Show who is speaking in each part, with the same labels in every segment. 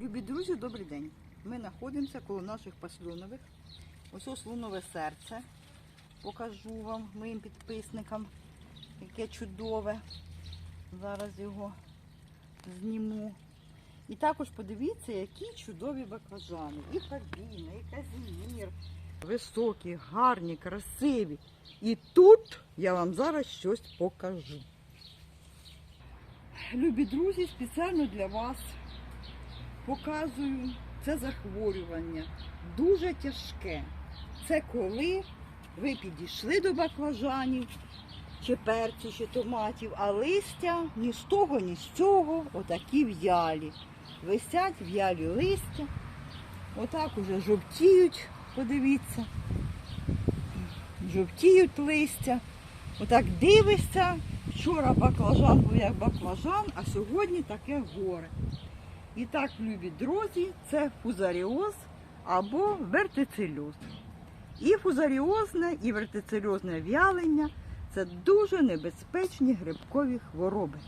Speaker 1: Любі друзі, добрий день. Ми знаходимося коло наших паслюнових. Ось ось слонове серце. Покажу вам, моїм підписникам, яке чудове. Зараз його зніму. І також подивіться, які чудові баклажани. І Фабіна, і Казімір. Високі, гарні, красиві. І тут я вам зараз щось покажу. Любі друзі, спеціально для вас показую це захворювання. Дуже тяжке. Це коли ви підійшли до баклажанів, чи перцю, чи томатів, а листя ні з того, ні з цього, отакі в'ялі. Висять в'ялі листя, отак уже жовтіють, подивіться. Жовтіють листя. Отак дивишся. Вчора баклажан був як баклажан, а сьогодні таке горе. І так, любі друзі, це фузаріоз або вертицельоз. І фузаріозне, і вертицельозне в'ялення це дуже небезпечні грибкові хвороби.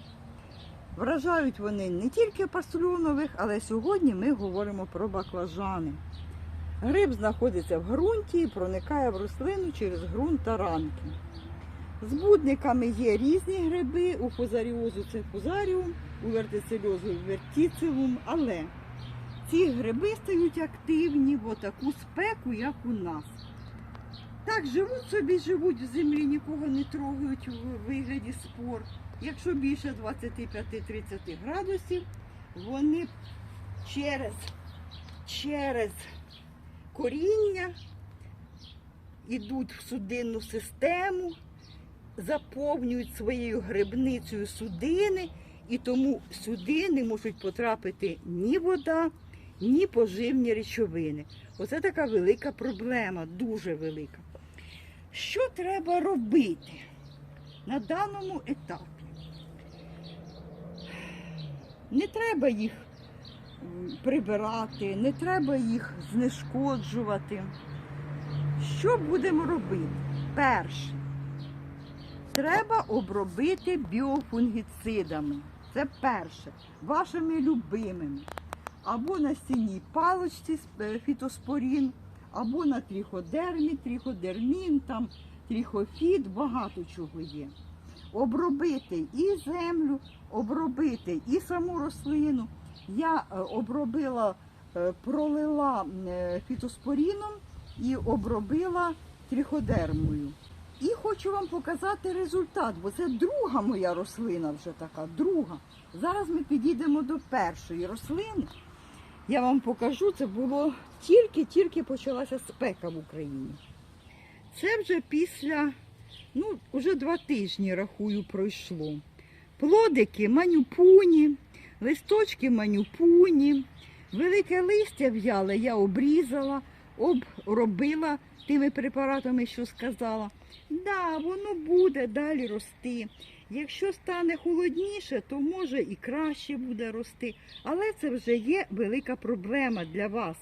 Speaker 1: Вражають вони не тільки пасльонових, але сьогодні ми говоримо про баклажани. Гриб знаходиться в ґрунті і проникає в рослину через ґрунт та ранки. Збудниками є різні гриби, у фузаріозу це фузаріум, у вертицельозу вертицелум, але ці гриби стають активні в отаку спеку, як у нас. Так, живуть собі, живуть в землі, нікого не трогають у вигляді спор. Якщо більше 25-30 градусів, вони через, через коріння йдуть в судинну систему, заповнюють своєю грибницею судини, і тому сюди не можуть потрапити ні вода, ні поживні речовини. Оце така велика проблема, дуже велика. Що треба робити на даному етапі? Не треба їх прибирати, не треба їх знешкоджувати. Що будемо робити? Перше, треба обробити біофунгіцидами. Це перше, вашими любимими. Або на стінній паличці е, фітоспорін, або на тріходермі, тріходермін, там тріхофіт, багато чого є. Обробити і землю, обробити і саму рослину. Я е, обробила, е, пролила фітоспоріном і обробила тріходермою. І хочу вам показати результат, бо це друга моя рослина вже така, друга. Зараз ми підійдемо до першої рослини. Я вам покажу, це було тільки-тільки почалася спека в Україні. Це вже після, ну, вже два тижні, рахую, пройшло. Плодики манюпуні, листочки манюпуні, велике листя в'яле я обрізала, обробила тими препаратами, що сказала. Да, воно буде далі рости. Якщо стане холодніше, то може і краще буде рости. Але це вже є велика проблема для вас.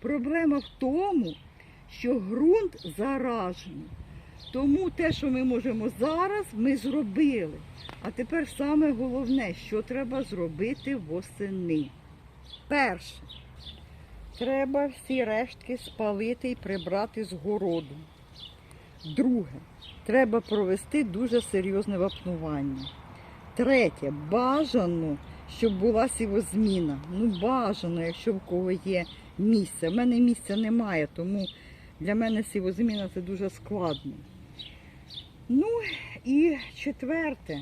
Speaker 1: Проблема в тому, що ґрунт заражений. Тому те, що ми можемо зараз, ми зробили. А тепер саме головне, що треба зробити восени. Перше, треба всі рештки спалити і прибрати з городу. Друге, треба провести дуже серйозне вапнування. Третє, бажано, щоб була сівозміна. Ну, бажано, якщо в кого є місце. У мене місця немає, тому для мене сівозміна це дуже складно. Ну і четверте,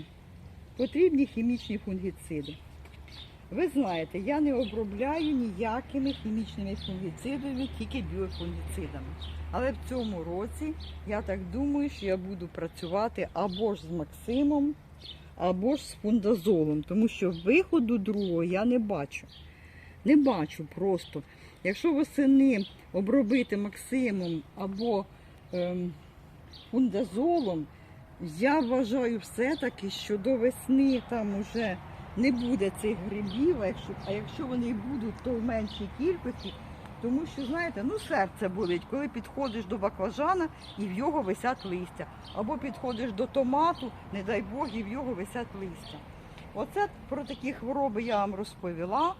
Speaker 1: потрібні хімічні фунгіциди. Ви знаєте, я не обробляю ніякими хімічними фунгіцидами, тільки біофунгіцидами. Але в цьому році я так думаю, що я буду працювати або ж з Максимом, або ж з фундазолом, тому що виходу другого я не бачу. Не бачу просто. Якщо восени обробити Максимом або ем, фундазолом, я вважаю все-таки, що до весни там уже не буде цих грибів, а якщо, а якщо вони будуть, то в меншій кількості. Тому що, знаєте, ну серце болить, коли підходиш до баклажана і в його висять листя. Або підходиш до томату, не дай Бог, і в його висять листя. Оце про такі хвороби я вам розповіла.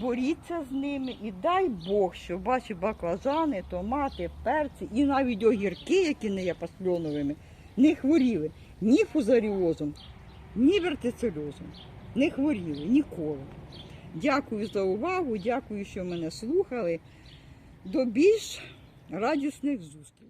Speaker 1: боріться з ними і дай Бог, щоб ваші баклажани, томати, перці і навіть огірки, які не є пасльоновими, не хворіли ні фузаріозом, ні вертицельозом. Не хворіли ніколи. Дякую за увагу, дякую, що мене слухали. До більш радісних зустрічей.